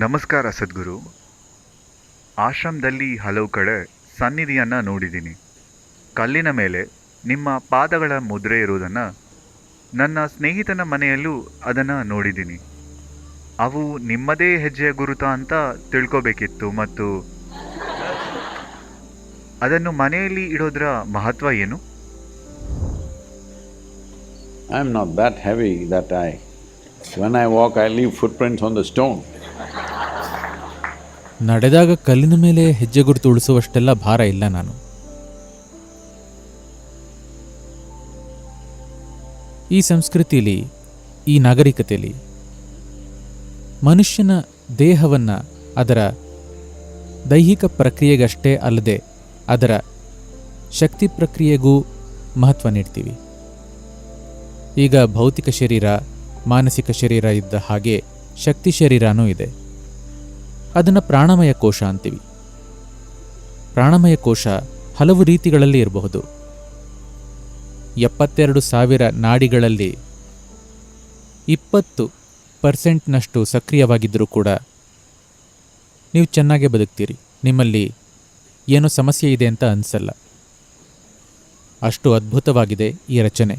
ನಮಸ್ಕಾರ ಸದ್ಗುರು. ಆಶ್ರಮದಲ್ಲಿ ಹಲವು ಕಡೆ ಸನ್ನಿಧಿಯನ್ನು ನೋಡಿದ್ದೀನಿ. ಕಲ್ಲಿನ ಮೇಲೆ ನಿಮ್ಮ ಪಾದಗಳ ಮುದ್ರೆ ಇರುವುದನ್ನು ನನ್ನ ಸ್ನೇಹಿತನ ಮನೆಯಲ್ಲೂ ಅದನ್ನು ನೋಡಿದ್ದೀನಿ. ಅವು ನಿಮ್ಮದೇ ಹೆಜ್ಜೆಯ ಗುರುತ ಅಂತ ತಿಳ್ಕೋಬೇಕಿತ್ತು ಮತ್ತು ಅದನ್ನು ಮನೆಯಲ್ಲಿ ಇಡೋದ್ರ ಮಹತ್ವ ಏನು? I am not that heavy that I when I walk I leave footprints on the stone. ನಡೆದಾಗ ಕಲ್ಲಿನ ಮೇಲೆ ಹೆಜ್ಜೆ ಗುರುತು ಉಳಿಸುವಷ್ಟೆಲ್ಲ ಭಾರ ಇಲ್ಲ ನಾನು. ಈ ಸಂಸ್ಕೃತಿಯಲ್ಲಿ, ಈ ನಾಗರಿಕತೆಯಲ್ಲಿ, ಮನುಷ್ಯನ ದೇಹವನ್ನು ಅದರ ದೈಹಿಕ ಪ್ರಕ್ರಿಯೆಗಷ್ಟೇ ಅಲ್ಲದೆ ಅದರ ಶಕ್ತಿ ಪ್ರಕ್ರಿಯೆಗೂ ಮಹತ್ವ ನೀಡ್ತೀವಿ. ಈಗ ಭೌತಿಕ ಶರೀರ, ಮಾನಸಿಕ ಶರೀರ ಇದ್ದ ಹಾಗೆ ಶಕ್ತಿ ಶರೀರನೂ ಇದೆ. ಅದನ್ನು ಪ್ರಾಣಮಯ ಕೋಶ ಅಂತೀವಿ. ಪ್ರಾಣಮಯ ಕೋಶ ಹಲವು ರೀತಿಗಳಲ್ಲಿ ಇರಬಹುದು. ಎಪ್ಪತ್ತೆರಡು ಸಾವಿರ ನಾಡಿಗಳಲ್ಲಿ ಇಪ್ಪತ್ತು ಪರ್ಸೆಂಟ್ನಷ್ಟು ಸಕ್ರಿಯವಾಗಿದ್ದರೂ ಕೂಡ ನೀವು ಚೆನ್ನಾಗೇ ಬದುಕ್ತೀರಿ. ನಿಮ್ಮಲ್ಲಿ ಏನೋ ಸಮಸ್ಯೆ ಇದೆ ಅಂತ ಅನಿಸಲ್ಲ. ಅಷ್ಟು ಅದ್ಭುತವಾಗಿದೆ ಈ ರಚನೆ.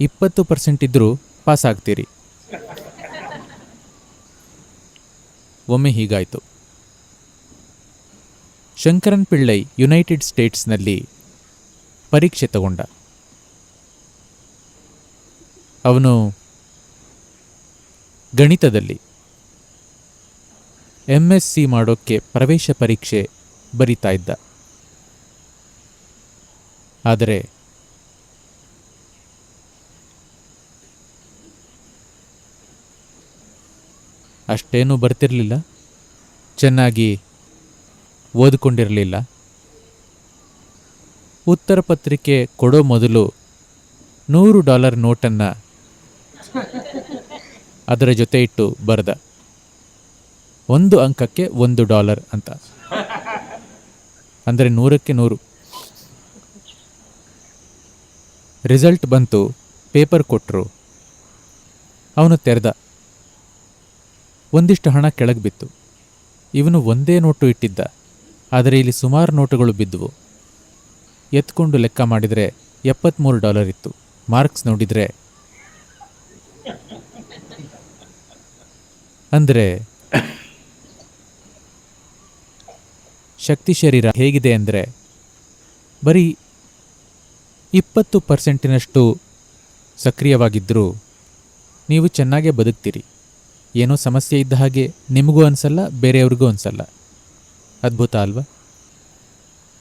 ಇಪ್ಪತ್ತು ಪರ್ಸೆಂಟ್ ಇದ್ದರೂ ಪಾಸ್ ಆಗ್ತೀರಿ ಒಮ್ಮೆ ಹೀಗಾಯಿತು. ಶಂಕರನ್ ಪಿಳ್ಳೈ ಯುನೈಟೆಡ್ ಸ್ಟೇಟ್ಸ್ನಲ್ಲಿ ಪರೀಕ್ಷೆ ತಗೊಂಡ. ಅವನು ಗಣಿತದಲ್ಲಿ ಎಂ ಎಸ್ ಸಿ ಮಾಡೋಕ್ಕೆ ಪ್ರವೇಶ ಪರೀಕ್ಷೆ ಬರಿತಾ ಇದ್ದ. ಆದರೆ ಅಷ್ಟೇನೂ ಬರ್ತಿರಲಿಲ್ಲ. ಚೆನ್ನಾಗಿ ಓದಿಕೊಂಡಿರಲಿಲ್ಲ. ಉತ್ತರ ಪತ್ರಿಕೆ ಕೊಡೋ ಮೊದಲು ನೂರು ಡಾಲರ್ ನೋಟನ್ನು ಅದರ ಜೊತೆ ಇಟ್ಟು ಬರೆದ. ಒಂದು ಅಂಕಕ್ಕೆ ಒಂದು ಡಾಲರ್ ಅಂತ. ಅಂದರೆ ನೂರಕ್ಕೆ ನೂರು. ರಿಸಲ್ಟ್ ಬಂತು, ಪೇಪರ್ ಕೊಟ್ಟರು ಅವನು ತೆರೆದ. ಒಂದಿಷ್ಟು ಹಣ ಕೆಳಗೆ ಬಿತ್ತು. ಇವನು ಒಂದೇ ನೋಟು ಇಟ್ಟಿದ್ದ. ಆದರೆ ಇಲ್ಲಿ ಸುಮಾರು ನೋಟುಗಳು ಬಿದ್ದುವು. ಎತ್ಕೊಂಡು ಲೆಕ್ಕ ಮಾಡಿದರೆ ಎಪ್ಪತ್ತ್ಮೂರು ಡಾಲರ್ ಇತ್ತು. ಮಾರ್ಕ್ಸ್ ನೋಡಿದರೆ ಅಂದರೆ ಶಕ್ತಿ ಶರೀರ ಹೇಗಿದೆ ಅಂದರೆ ಬರೀ ಇಪ್ಪತ್ತು ಪರ್ಸೆಂಟಿನಷ್ಟು ಸಕ್ರಿಯವಾಗಿದ್ದರೂ ನೀವು ಚೆನ್ನಾಗೇ ಬದುಕ್ತೀರಿ. ಏನೋ ಸಮಸ್ಯೆ ಇದ್ದ ಹಾಗೆ ನಿಮಗೂ ಅನಿಸಲ್ಲ, ಬೇರೆಯವ್ರಿಗೂ ಅನಿಸಲ್ಲ. ಅದ್ಭುತ ಅಲ್ವಾ?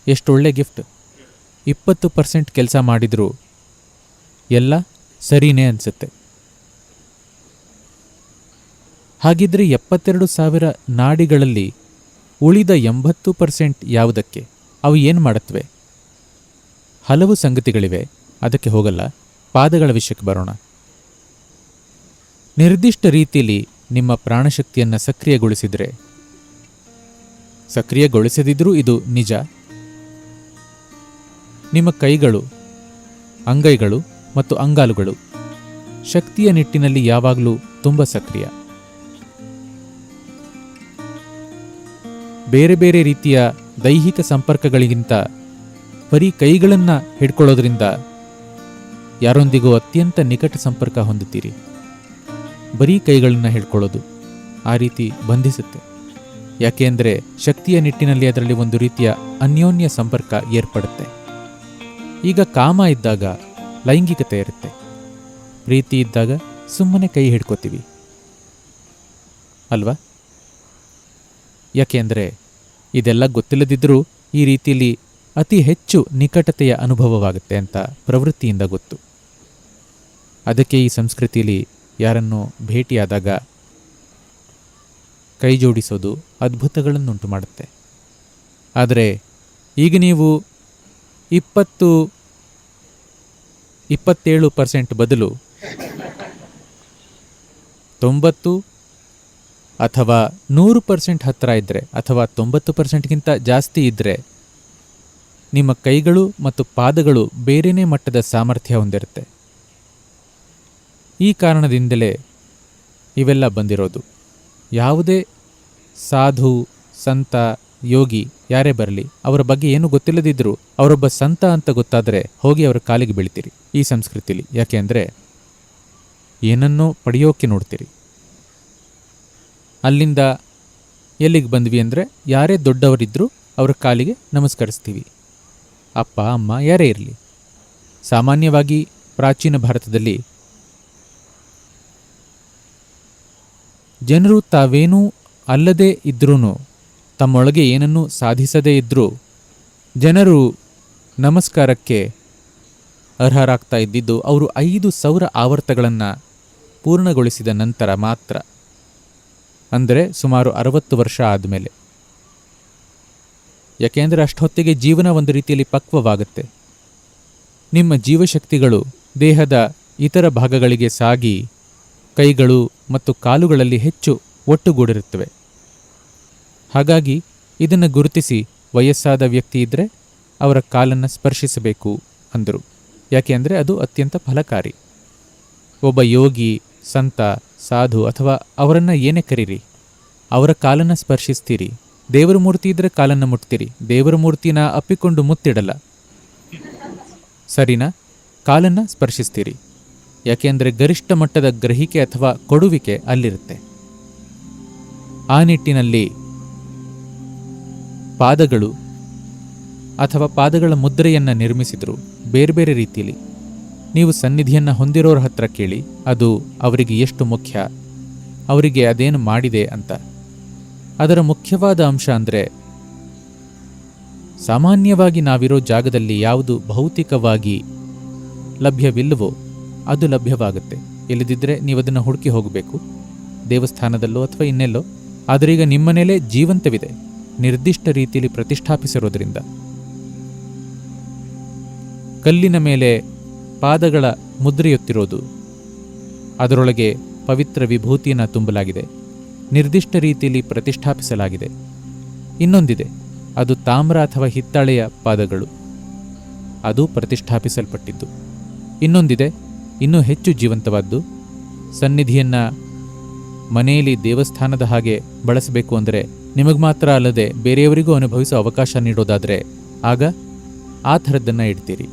ಎಷ್ಟು ಒಳ್ಳೆ ಗಿಫ್ಟ್. ಇಪ್ಪತ್ತು ಪರ್ಸೆಂಟ್ ಕೆಲಸ ಮಾಡಿದರೂ, ಎಲ್ಲ ಸರಿನೇ ಅನಿಸುತ್ತೆ. ಹಾಗಿದ್ರೆ ಎಪ್ಪತ್ತೆರಡು ಸಾವಿರ ನಾಡಿಗಳಲ್ಲಿ ಉಳಿದ ಎಂಬತ್ತು ಪರ್ಸೆಂಟ್ ಯಾವುದಕ್ಕೆ? ಅವು ಏನು ಮಾಡುತ್ತವೆ? ಹಲವು ಸಂಗತಿಗಳಿವೆ, ಅದಕ್ಕೆ ಹೋಗಲ್ಲ. ಪಾದಗಳ ವಿಷಯಕ್ಕೆ ಬರೋಣ. ನಿರ್ದಿಷ್ಟ ರೀತಿಯಲ್ಲಿ ನಿಮ್ಮ ಪ್ರಾಣಶಕ್ತಿಯನ್ನು ಸಕ್ರಿಯಗೊಳಿಸಿದರೆ. ಸಕ್ರಿಯಗೊಳಿಸದಿದ್ರೂ ಇದು ನಿಜ. ನಿಮ್ಮ ಕೈಗಳು, ಅಂಗೈಗಳು ಮತ್ತು ಅಂಗಾಲುಗಳು ಶಕ್ತಿಯ ನಿಟ್ಟಿನಲ್ಲಿ ಯಾವಾಗಲೂ ತುಂಬ ಸಕ್ರಿಯ. ಬೇರೆ ಬೇರೆ ರೀತಿಯ ದೈಹಿಕ ಸಂಪರ್ಕಗಳಿಗಿಂತ ಬರೀ ಕೈಗಳನ್ನು ಹಿಡ್ಕೊಳ್ಳೋದ್ರಿಂದ ಯಾರೊಂದಿಗೂ ಅತ್ಯಂತ ನಿಕಟ ಸಂಪರ್ಕ ಹೊಂದುತ್ತೀರಿ. ಬರೀ ಕೈಗಳನ್ನು ಹಿಡ್ಕೊಳ್ಳೋದು ಆ ರೀತಿ ಬಂಧಿಸುತ್ತೆ. ಯಾಕೆ ಅಂದರೆ ಶಕ್ತಿಯ ನಿಟ್ಟಿನಲ್ಲಿ ಅದರಲ್ಲಿ ಒಂದು ರೀತಿಯ ಅನ್ಯೋನ್ಯ ಸಂಪರ್ಕ ಏರ್ಪಡುತ್ತೆ. ಈಗ ಕಾಮ ಇದ್ದಾಗ ಲೈಂಗಿಕತೆ ಇರುತ್ತೆ. ಪ್ರೀತಿ ಇದ್ದಾಗ ಸುಮ್ಮನೆ ಕೈ ಹಿಡ್ಕೋತೀವಿ. ಅಲ್ವಾ? ಯಾಕೆ ಅಂದರೆ ಇದೆಲ್ಲ ಗೊತ್ತಿಲ್ಲದಿದ್ದರೂ ಈ ರೀತಿಯಲ್ಲಿ ಅತಿ ಹೆಚ್ಚು ನಿಕಟತೆಯ ಅನುಭವವಾಗುತ್ತೆ ಅಂತ ಪ್ರವೃತ್ತಿಯಿಂದ ಗೊತ್ತು. ಅದಕ್ಕೆ ಈ ಸಂಸ್ಕೃತಿಯಲ್ಲಿ ಯಾರನ್ನು ಭೇಟಿಯಾದಾಗ ಕೈ ಜೋಡಿಸೋದು ಅದ್ಭುತಗಳನ್ನುಂಟು ಮಾಡುತ್ತೆ. ಆದರೆ ಈಗ ನೀವು ಇಪ್ಪತ್ತು, ಇಪ್ಪತ್ತೇಳು ಪರ್ಸೆಂಟ್ ಬದಲು ತೊಂಬತ್ತು ಅಥವಾ ನೂರು ಪರ್ಸೆಂಟ್ ಹತ್ತಿರ ಇದ್ದರೆ ಅಥವಾ ತೊಂಬತ್ತು ಪರ್ಸೆಂಟ್ಗಿಂತ ಜಾಸ್ತಿ ಇದ್ದರೆ ನಿಮ್ಮ ಕೈಗಳು ಮತ್ತು ಪಾದಗಳು ಬೇರೆಯೇ ಮಟ್ಟದ ಸಾಮರ್ಥ್ಯ ಹೊಂದಿರುತ್ತೆ. ಈ ಕಾರಣದಿಂದಲೇ ಇವೆಲ್ಲ ಬಂದಿರೋದು. ಯಾವುದೇ ಸಾಧು, ಸಂತ, ಯೋಗಿ ಯಾರೇ ಬರಲಿ, ಅವರ ಬಗ್ಗೆ ಏನು ಗೊತ್ತಿಲ್ಲದಿದ್ದರೂ ಅವರೊಬ್ಬ ಸಂತ ಅಂತ ಗೊತ್ತಾದರೆ ಹೋಗಿ ಅವರ ಕಾಲಿಗೆ ಬೀಳ್ತೀರಿ ಈ ಸಂಸ್ಕೃತಿಲಿ. ಯಾಕೆ ಅಂದರೆ ಏನನ್ನೋ ಪಡೆಯೋಕೆ ನೋಡ್ತೀರಿ. ಅಲ್ಲಿಂದ ಎಲ್ಲಿಗೆ ಬಂದ್ವಿ ಅಂದರೆ ಯಾರೇ ದೊಡ್ಡವರಿದ್ದರೂ ಅವರ ಕಾಲಿಗೆ ನಮಸ್ಕರಿಸ್ತೀವಿ. ಅಪ್ಪ, ಅಮ್ಮ ಯಾರೇ ಇರಲಿ. ಸಾಮಾನ್ಯವಾಗಿ ಪ್ರಾಚೀನ ಭಾರತದಲ್ಲಿ ಜನರು ತಾವೇನೂ ಅಲ್ಲದೇ ಇದ್ರೂ ತಮ್ಮೊಳಗೆ ಏನನ್ನೂ ಸಾಧಿಸದೇ ಇದ್ದರೂ ಜನರು ನಮಸ್ಕಾರಕ್ಕೆ ಅರ್ಹರಾಗ್ತಾ ಇದ್ದಿದ್ದು ಅವರು ಐದು ಸಾವಿರ ಆವರ್ತಗಳನ್ನು ಪೂರ್ಣಗೊಳಿಸಿದ ನಂತರ ಮಾತ್ರ, ಅಂದರೆ ಸುಮಾರು ಅರವತ್ತು ವರ್ಷ ಆದಮೇಲೆ. ಯಾಕೆಂದರೆ ಅಷ್ಟೊತ್ತಿಗೆ ಜೀವನ ಒಂದು ರೀತಿಯಲ್ಲಿ ಪಕ್ವವಾಗುತ್ತೆ. ನಿಮ್ಮ ಜೀವಶಕ್ತಿಗಳು ದೇಹದ ಇತರ ಭಾಗಗಳಿಗೆ ಸಾಗಿ ಕೈಗಳು ಮತ್ತು ಕಾಲುಗಳಲ್ಲಿ ಹೆಚ್ಚು ಒಟ್ಟುಗೂಡಿರುತ್ತವೆ. ಹಾಗಾಗಿ ಇದನ್ನು ಗುರುತಿಸಿ ವಯಸ್ಸಾದ ವ್ಯಕ್ತಿ ಇದ್ದರೆ ಅವರ ಕಾಲನ್ನು ಸ್ಪರ್ಶಿಸಬೇಕು ಅಂದರು. ಯಾಕೆ ಅಂದರೆ ಅದು ಅತ್ಯಂತ ಫಲಕಾರಿ. ಒಬ್ಬ ಯೋಗಿ, ಸಂತ, ಸಾಧು ಅಥವಾ ಅವರನ್ನು ಏನೇ ಕರೀರಿ, ಅವರ ಕಾಲನ್ನು ಸ್ಪರ್ಶಿಸ್ತೀರಿ. ದೇವರ ಮೂರ್ತಿ ಇದ್ದರೆ ಕಾಲನ್ನು ಮುಟ್ತೀರಿ, ದೇವರ ಮೂರ್ತಿನ ಅಪ್ಪಿಕೊಂಡು ಮುತ್ತಿಡಲ್ಲ. ಸರಿನಾ? ಕಾಲನ್ನು ಸ್ಪರ್ಶಿಸ್ತೀರಿ. ಯಾಕೆಂದರೆ ಗರಿಷ್ಠ ಮಟ್ಟದ ಗ್ರಹಿಕೆ ಅಥವಾ ಕೊಡುವಿಕೆ ಅಲ್ಲಿರುತ್ತೆ. ಆ ನಿಟ್ಟಿನಲ್ಲಿ ಪಾದಗಳು ಅಥವಾ ಪಾದಗಳ ಮುದ್ರೆಯನ್ನು ನಿರ್ಮಿಸಿದರು ಬೇರೆ ಬೇರೆ ರೀತಿಯಲ್ಲಿ. ನೀವು ಸನ್ನಿಧಿಯನ್ನು ಹೊಂದಿರೋರ ಹತ್ರ ಕೇಳಿ, ಅದು ಅವರಿಗೆ ಎಷ್ಟು ಮುಖ್ಯ, ಅವರಿಗೆ ಅದೇನು ಮಾಡಿದೆ ಅಂತ. ಅದರ ಮುಖ್ಯವಾದ ಅಂಶ ಅಂದರೆ, ಸಾಮಾನ್ಯವಾಗಿ ನಾವಿರೋ ಜಾಗದಲ್ಲಿ ಯಾವುದು ಭೌತಿಕವಾಗಿ ಲಭ್ಯವಿಲ್ಲವೋ ಅದು ಲಭ್ಯವಾಗುತ್ತೆ. ಇಲ್ಲದಿದ್ದರೆ ನೀವು ಅದನ್ನು ಹುಡುಕಿ ಹೋಗಬೇಕು. ದೇವಸ್ಥಾನದಲ್ಲೋ ಅಥವಾ ಇನ್ನೆಲ್ಲೋ. ಆದರೆ ಈಗ ನಿಮ್ಮನೇಲೇ ಜೀವಂತವಿದೆ. ನಿರ್ದಿಷ್ಟ ರೀತಿಯಲ್ಲಿ ಪ್ರತಿಷ್ಠಾಪಿಸಿರೋದ್ರಿಂದ. ಕಲ್ಲಿನ ಮೇಲೆ ಪಾದಗಳ ಮುದ್ರೆಯುತ್ತಿರೋದು. ಅದರೊಳಗೆ ಪವಿತ್ರ ವಿಭೂತಿಯನ್ನು ತುಂಬಲಾಗಿದೆ. ನಿರ್ದಿಷ್ಟ ರೀತಿಯಲ್ಲಿ ಪ್ರತಿಷ್ಠಾಪಿಸಲಾಗಿದೆ. ಇನ್ನೊಂದಿದೆ. ಅದು ತಾಮ್ರ ಅಥವಾ ಹಿತ್ತಾಳೆಯ ಪಾದಗಳು. ಅದು ಪ್ರತಿಷ್ಠಾಪಿಸಲ್ಪಟ್ಟಿದ್ದು. ಇನ್ನೊಂದಿದೆ. ಇನ್ನೂ ಹೆಚ್ಚು ಜೀವಂತವಾದ್ದು. ಸನ್ನಿಧಿಯನ್ನು ಮನೆಯಲ್ಲಿ ದೇವಸ್ಥಾನದ ಹಾಗೆ ಬಳಸಬೇಕು ಅಂದರೆ ನಿಮಗೆ ಮಾತ್ರ ಅಲ್ಲದೆ ಬೇರೆಯವರಿಗೂ ಅನುಭವಿಸೋ ಅವಕಾಶ ನೀಡೋದಾದರೆ, ಆಗ ಆ ಥರದ್ದನ್ನು ಇಡ್ತೀರಿ.